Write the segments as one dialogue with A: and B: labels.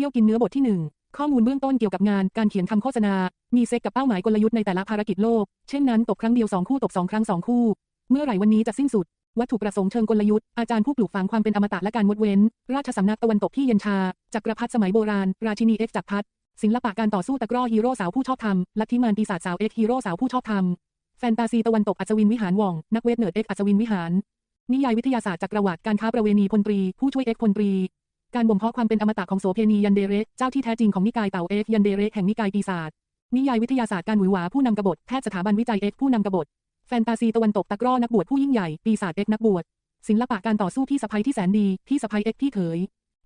A: ที่ยวกินเนื้อบทที่ 1 ข้อมูลเบื้องต้นเกี่ยวกับงาน การเขียนคำโฆษณา มีเซ็กกับเป้าหมายกลยุทธ์ในแต่ละภารกิจโลก เช่นนั้นตบครั้งเดียว 2 คู่ตบ2ครั้ง 2 คู่ เมื่อไหร่วันนี้จะสิ้นสุด วัตถุประสงค์เชิงกลยุทธ์ อาจารย์ผู้ปลูกฝังความเป็นอมตะและการงดเว้น ราชสำนักตะวันตกที่เย็นชา จักรพรรดิสมัยโบราณ ราชินีเอ็กจักรพรรดิ ศิลปะการต่อสู้ตะกร้อฮีโร่สาวผู้ชอบธรรม ลัทธิมารปีศาจสาวเอ็กฮีโร่สาวผู้ชอบธรรม แฟนตาซีตะวันตกอัศวินวิหารว่อง นักเวทเนิร์ดเอ็กอัศวินวิหาร นิยายวิทยาศาสตร์จักรวรรดิการค้าประเวณีพลตรี ผู้ช่วยเอ็กพลตรี การบ่มเพาะความเป็นอมตะของโสเพณียันเดเรเจ้าที่แท้จริงของนิกายเต่าเอ็กยันเดเรแห่งนิกายปีศาจนิยายวิทยาศาสตร์การหวือหวาผู้นำกบฏแพทย์สถาบันวิจัยเอ็กผู้นำกบฏแฟนตาซีตะวันตกตะกร้อนักบวชผู้ยิ่งใหญ่ปีศาจเอ็กนักบวชศิลปะการต่อสู้พี่สะใภ้ที่แสนดีพี่สะใภ้เอ็กพี่เขย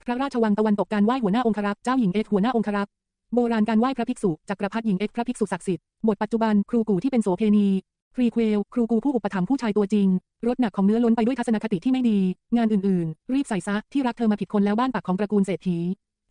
A: พระราชวังตะวันตกการไหว้หัวหน้าองครักษ์เจ้าหญิงเอ็กหัวหน้าองครักษ์โบราณการไหว้พระภิกษุจักรพรรดิหญิงเอ็กพระภิกษุศักดิ์สิทธิ์บทปัจจุบันครูกูที่เป็นโสเพณี พรีเควลครูกูผู้อุปถัมภ์ผู้ชายตัวจริง รถหนักของเนื้อล้นไปด้วยทัศนคติที่ไม่ดี งานอื่นๆ รีบใส่ซะที่รักเธอมาผิดคนแล้วบ้านปากของตระกูลเศรษฐี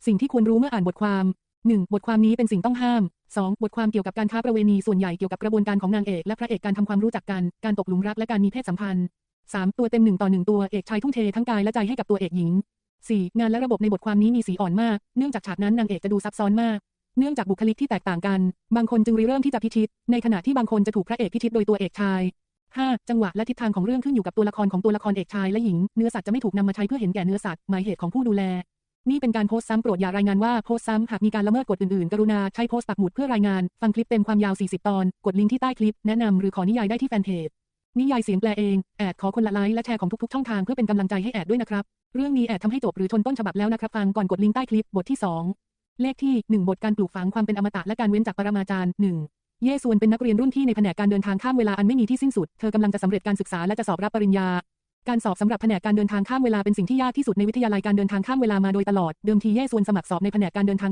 A: สิ่งที่ควรรู้เมื่ออ่านบทความ 1. บทความนี้เป็นสิ่งต้องห้าม 2. บทความเกี่ยวกับการค้าประเวณีส่วนใหญ่เกี่ยวกับกระบวนการของนางเอกและพระเอกการทำความรู้จักกัน การตกหลุมรักและการมีเพศสัมพันธ์ 3. ตัวเต็มหนึ่งต่อหนึ่งตัวเอกชายทุ่มเททั้งกายและใจให้กับตัวเอกหญิง 4. งานและระบบในบทความนี้มีสีอ่อนมาก เนื่องจากฉากนั้นนางเอกจะดูซับซ้อนมาก เนื่องจากบุคลิกที่แตกต่างกัน บางคนจึงริเริ่มที่จะพิชิต ในขณะที่บางคนจะถูกพระเอกพิชิตโดยตัวเอกชาย 5. จังหวะและทิศทางของเรื่องขึ้นอยู่กับตัวละครของตัวละครเอกชายและหญิง เนื้อสัตว์จะไม่ถูกนำมาใช้เพื่อเห็นแก่เนื้อสัตว์หมายเหตุของผู้ดูแล นี่เป็นการโพสต์ซ้ำโปรดอย่ารายงานว่าโพสต์ซ้ำหากมีการละเมิดกฎอื่นๆ กรุณาใช้โพสต์ปักหมุดเพื่อรายงาน ฟังคลิปเต็มความยาว 40 ตอน กดลิงก์ที่ใต้คลิป แนะนำหรือขอนิยายได้ที่แฟนเพจ นิยายเสียงแปลเอง แอดขอคนละไลค์และแชร์ของทุกๆช่องทางเพื่อเป็นกำลังใจให้แอดด้วยนะครับ เรื่องนี้แอดทำให้จบหรือชนต้นฉบับแล้วนะครับ ฟังก่อนกดลิงก์ใต้คลิปบทที่ 2 เลขที่1บทการปลูกฝังความเป็นอมตะและการเว้นจากปรมาจารย์1เยซวนเป็นนักเรียนรุ่นที่ในแผนกการเดินทางข้ามเวลาอันไม่มีที่สิ้นสุด เธอกำลังจะสำเร็จการศึกษาและจะสอบรับปริญญา การสอบสำหรับแผนกการเดินทางข้ามเวลาเป็นสิ่งที่ยากที่สุดในวิทยาลัยการเดินทางข้ามเวลามาโดยตลอด เดิมทีเย่ซวนสมัครสอบในแผนกการเดินทาง